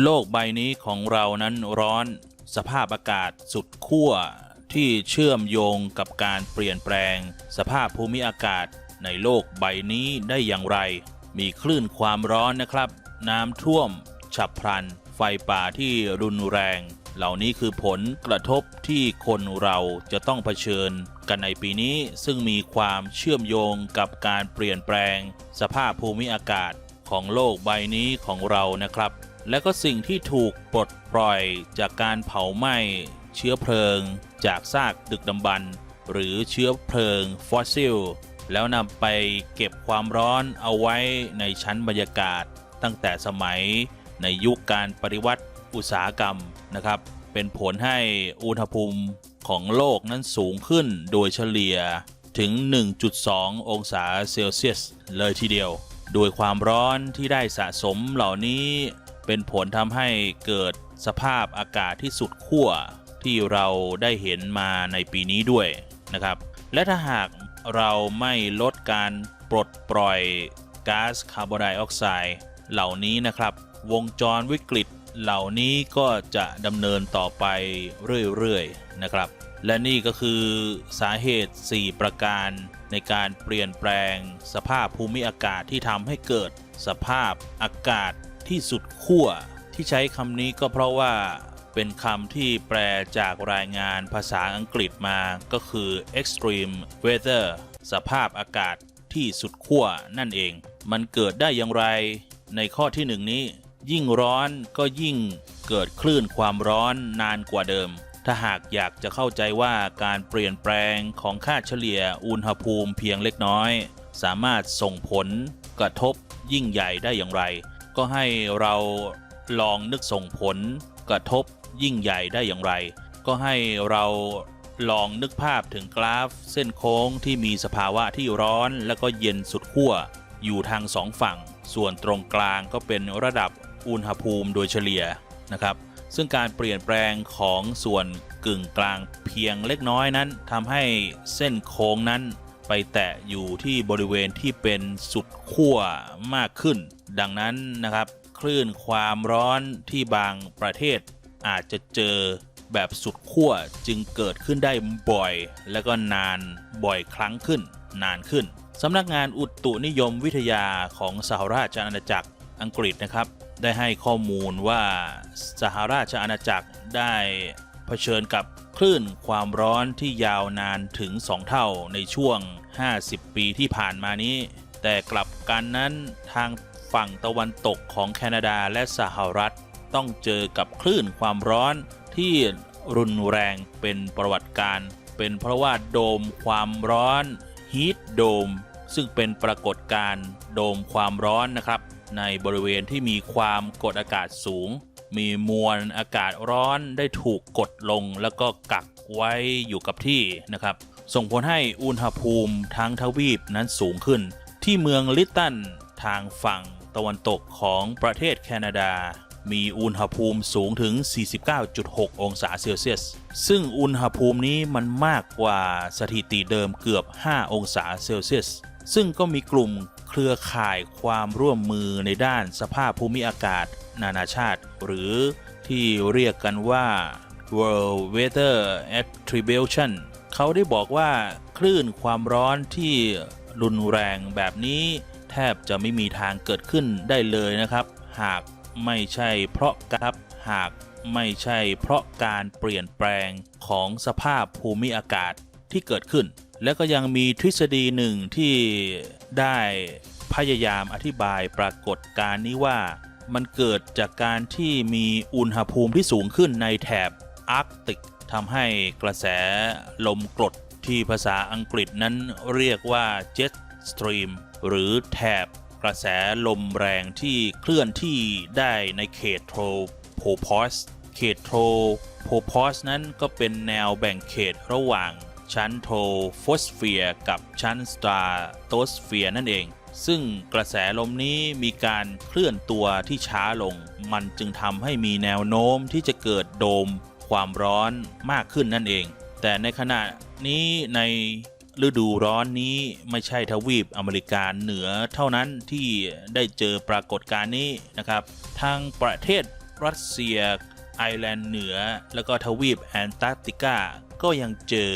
โลกใบนี้ของเรานั้นร้อน สภาพอากาศสุดขั้วที่เชื่อมโยงกับการเปลี่ยนแปลง สภาพภูมิอากาศในโลกใบนี้ได้อย่างไร มีคลื่นความร้อนนะครับ น้ำท่วม ฉับพลัน ไฟป่าที่รุนแรง เหล่านี้คือผลกระทบที่คนเราจะต้องเผชิญ กันในปีนี้ซึ่งมีความเชื่อมโยงกับการเปลี่ยนแปลง สภาพภูมิอากาศของโลกใบนี้ของเรานะครับ และก็สิ่งที่ถูกปลดปล่อยจากการเผาไหม้เชื้อเพลิง จากซากดึกดำบรรพ์หรือเชื้อเพลิงฟอสซิล แล้วนำไปเก็บความร้อนเอาไว้ในชั้นบรรยากาศ ตั้งแต่สมัยในยุคการปฏิวัติอุตสาหกรรมนะครับ เป็นผลให้อุณหภูมิของโลกนั้นสูงขึ้นโดยเฉลี่ยถึง 1.2 องศาเซลเซียสเลยทีเดียว โดยความร้อนที่ได้สะสมเหล่านี้ เป็นผลทำให้เกิดสภาพอากาศที่สุดขั้วที่เราได้เห็นมาในปีนี้ด้วยนะครับ และถ้าหากเราไม่ลดการปลดปล่อยก๊าซคาร์บอนไดออกไซด์เหล่านี้นะครับ วงจรวิกฤตเหล่านี้ก็จะดำเนินต่อไปเรื่อยๆนะครับ และนี่ก็คือสาเหตุ 4 ประการในการเปลี่ยนแปลงสภาพภูมิอากาศที่ทำให้เกิดสภาพอากาศ ที่สุดขั้วที่ใช้คำนี้ก็เพราะว่าเป็นคำที่แปลจากรายงานภาษาอังกฤษมาก็คือ extreme weather สภาพอากาศที่สุดขั้วนั่นเอง มันเกิดได้อย่างไรในข้อที่หนึ่งนี้ ยิ่งร้อนก็ยิ่งเกิดคลื่นความร้อนนานกว่าเดิม ถ้าหากอยากจะเข้าใจว่าการเปลี่ยนแปลงของค่าเฉลี่ยอุณหภูมิเพียงเล็กน้อย สามารถส่งผลกระทบยิ่งใหญ่ได้อย่างไร ก็ให้เราลองนึกส่งผลกระทบยิ่งใหญ่ได้อย่างไร ก็ให้เราลองนึกภาพถึงกราฟ เส้นโค้งที่มีสภาวะที่ร้อนและก็เย็นสุดขั้วอยู่ทางสองฝั่ง ส่วนตรงกลางก็เป็นระดับอุณหภูมิโดยเฉลี่ยนะครับ ซึ่งการเปลี่ยนแปลงของส่วนกึ่งกลางเพียงเล็กน้อยนั้นทำให้เส้นโค้งนั้นไปแตะอยู่ที่บริเวณที่เป็นสุดขั้วมากขึ้น ดังนั้นนะครับ คลื่นความร้อนที่บางประเทศอาจจะเจอแบบสุดขั้วจึงเกิดขึ้นได้บ่อย และก็นานบ่อยครั้งขึ้น นานขึ้นสำนักงานอุตุนิยมวิทยาของสหราชอาณาจักรอังกฤษนะครับ ได้ให้ข้อมูลว่าสหราชอาณาจักรได้เผชิญกับคลื่นความร้อนที่ยาวนานถึง 2 เท่าในช่วง 50 ปีที่ผ่านมานี้ แต่กลับกันนั้นทาง ฝั่งตะวันตกของแคนาดาและสหรัฐ ต้องเจอกับคลื่นความร้อนที่รุนแรงเป็นประวัติการ เป็นเพราะว่าโดมความร้อนฮีทโดมซึ่งเป็นปรากฏการณ์โดมความร้อนนะครับ ในบริเวณที่มีความกดอากาศสูง มีมวลอากาศร้อนได้ถูกกดลงแล้วก็กักไว้อยู่กับที่นะครับ ส่งผลให้อุณหภูมิทั้งทวีปนั้นสูงขึ้น ที่เมืองลิตตันทางฝั่ง ตะวันตกของประเทศแคนาดา มีอุณหภูมิสูงถึง 49.6 องศาเซลเซียส ซึ่งอุณหภูมินี้มันมากกว่าสถิติเดิมเกือบ 5 องศาเซลเซียส ซึ่งก็มีกลุ่มเครือข่ายความร่วมมือในด้านสภาพภูมิอากาศนานาชาติ หรือที่เรียกกันว่า World Weather Attribution เขาได้บอกว่าคลื่นความร้อนที่รุนแรงแบบนี้ แทบจะไม่มีทางเกิดขึ้นได้เลยนะครับ หากไม่ใช่เพราะครับหากไม่ใช่เพราะการเปลี่ยนแปลงของสภาพภูมิอากาศที่เกิดขึ้น และก็ยังมีทฤษฎีหนึ่งที่ได้พยายามอธิบายปรากฏการณ์นี้ว่า มันเกิดจากการที่มีอุณหภูมิที่สูงขึ้นในแถบอาร์กติกทำให้กระแสลมกรดที่ภาษาอังกฤษนั้นเรียกว่า Jet Stream หรือแถบกระแสลมแรงที่เคลื่อนที่ได้ในเขตโทรโพพอสเขตโทรโพพอสนั้นก็เป็นแนวแบ่งเขตระหว่างชั้นโทรโฟสเฟียร์กับชั้นสตาร์โตสเฟียร์นั่นเอง ซึ่งกระแสลมนี้มีการเคลื่อนตัวที่ช้าลง มันจึงทำให้มีแนวโน้มที่จะเกิดโดมความร้อนมากขึ้นนั่นเอง แต่ในขณะนี้ใน ฤดูร้อนนี้ไม่ใช่ทวีปอเมริกาเหนือเท่านั้นที่ได้เจอปรากฏการณ์นี้นะครับ ทางประเทศรัสเซีย ไอแลนด์เหนือ แล้วก็ทวีปแอนตาร์กติกา ก็ยังเจอ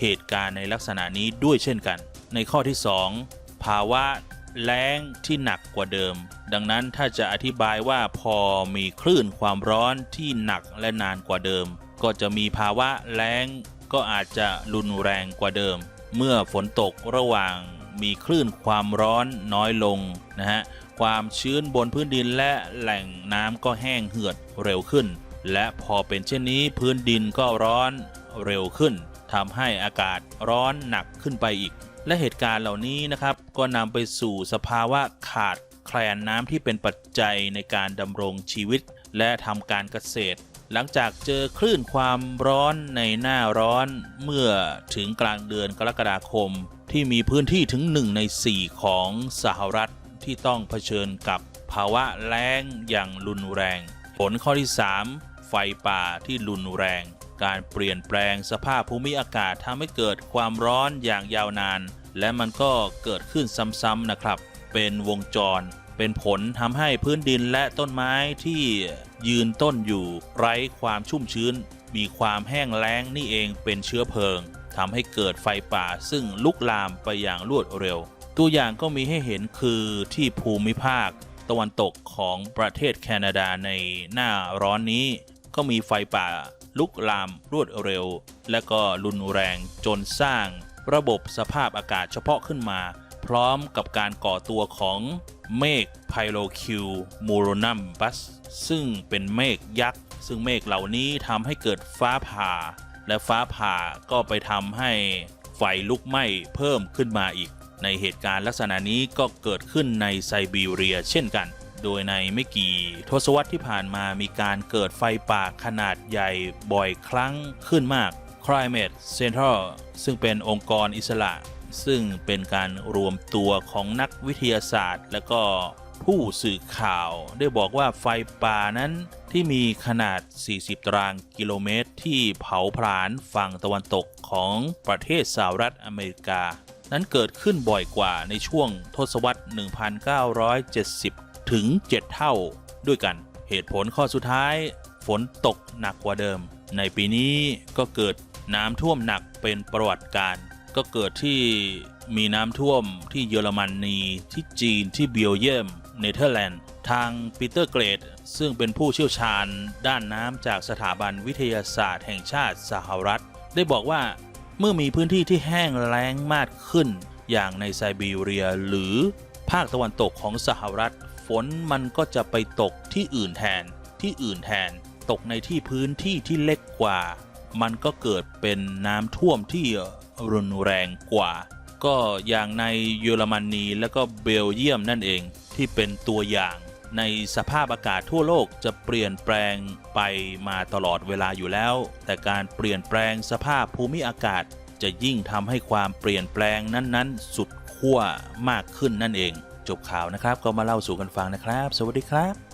เหตุการณ์ในลักษณะนี้ด้วยเช่นกัน ในข้อที่ 2 ภาวะแล้งที่หนักกว่าเดิม ดังนั้นถ้าจะอธิบายว่าพอมีคลื่นความร้อนที่หนักและนานกว่าเดิม ก็จะมีภาวะแล้งก็อาจจะรุนแรงกว่าเดิม เมื่อฝนตกระหว่างมีคลื่นความร้อนน้อยลงนะฮะความชื้นบนพื้นดินและแหล่งน้ำก็แห้งเหือดเร็วขึ้น และพอเป็นเช่นนี้พื้นดินก็ร้อนเร็วขึ้นทำให้อากาศร้อนหนักขึ้นไปอีก และเหตุการณ์เหล่านี้นะครับ ก็นำไปสู่สภาวะขาดแคลนน้ำที่เป็นปัจจัยในการดำรงชีวิต และทำการเกษตร หลังจากเจอคลื่นความร้อนในหน้าร้อนเมื่อถึงกลางเดือนกรกฎาคม ที่มีพื้นที่ถึง 1 ใน 4 ของสหรัฐที่ต้องเผชิญกับภาวะแล้งอย่างรุนแรง ผลข้อที่ 3 ไฟป่าที่รุนแรง การเปลี่ยนแปลงสภาพภูมิอากาศทำให้เกิดความร้อนอย่างยาวนาน และมันก็เกิดขึ้นซ้ำๆนะครับ เป็นวงจร เป็นผลทำให้พื้นดินและต้นไม้ที่ยืนต้นอยู่ไร้ความชุ่มชื้น มีความแห้งแล้งนี่เองเป็นเชื้อเพลิงทำให้เกิดไฟป่าซึ่งลุกลามไปอย่างรวดเร็ว ตัวอย่างก็มีให้เห็นคือที่ภูมิภาค ตะวันตกของประเทศแคนาดาในหน้าร้อนนี้ ก็มีไฟป่าลุกลามรวดเร็ว และก็รุนแรงจนสร้างระบบสภาพอากาศเฉพาะขึ้นมา พร้อมกับการก่อตัวของเมฆไพโลคิวมูโรนัมบัส ซึ่งเป็นเมฆยักษ์ ซึ่งเมฆเหล่านี้ทำให้เกิดฟ้าผ่า และฟ้าผ่าก็ไปทำให้ไฟลุกไหม้เพิ่มขึ้นมาอีก ในเหตุการณ์ลักษณะนี้ก็เกิดขึ้นในไซบีเรียเช่นกัน โดยในไม่กี่ทศวรรษที่ผ่านมามีการเกิดไฟป่าขนาดใหญ่บ่อยครั้งขึ้นมาก Climate Central ซึ่งเป็นองค์กรอิสระ ซึ่งเป็นการรวมตัวของนักวิทยาศาสตร์ และก็ผู้สื่อข่าว ได้บอกว่าไฟป่านั้นที่มีขนาด 40 ตารางกิโลเมตร ที่เผาผลาญฝั่งตะวันตกของประเทศสหรัฐอเมริกา นั้นเกิดขึ้นบ่อยกว่าในช่วงทศวรรษ 1970 ถึง 7 เท่าด้วยกัน เหตุผลข้อสุดท้าย ฝนตกหนักกว่าเดิม ในปีนี้ก็เกิดน้ำท่วมหนักเป็นประวัติการณ์ ก็เกิดที่มีน้ำท่วมที่เยอรมนนีที่จีนที่เบลเยียมเนเธอร์แลนด์ ทางปีเตอร์เกรด ซึ่งเป็นผู้เชี่ยวชาญด้านน้ำจากสถาบันวิทยาศาสตร์แห่งชาติสหรัฐ ได้บอกว่าเมื่อมีพื้นที่ที่แห้งแล้งมากขึ้น อย่างในไซบีเรียหรือภาคตะวันตกของสหรัฐ ฝนมันก็จะไปตกที่อื่นแทนที่อื่นแทน ตกในที่พื้นที่ที่เล็กกว่า มันก็เกิดเป็นน้ำท่วมที่รุนแรงกว่า ก็อย่างในเยอรมนีและก็เบลเยียมนั่นเองที่เป็นตัวอย่างในสภาพอากาศทั่วโลกจะเปลี่ยนแปลงไปมาตลอดเวลาอยู่แล้ว แต่การเปลี่ยนแปลงสภาพภูมิอากาศ จะยิ่งทำให้ความเปลี่ยนแปลงนั้นๆ สุดขั้วมากขึ้นนั่นเอง จบข่าวนะครับก็มาเล่าสู่กันฟังนะครับ สวัสดีครับ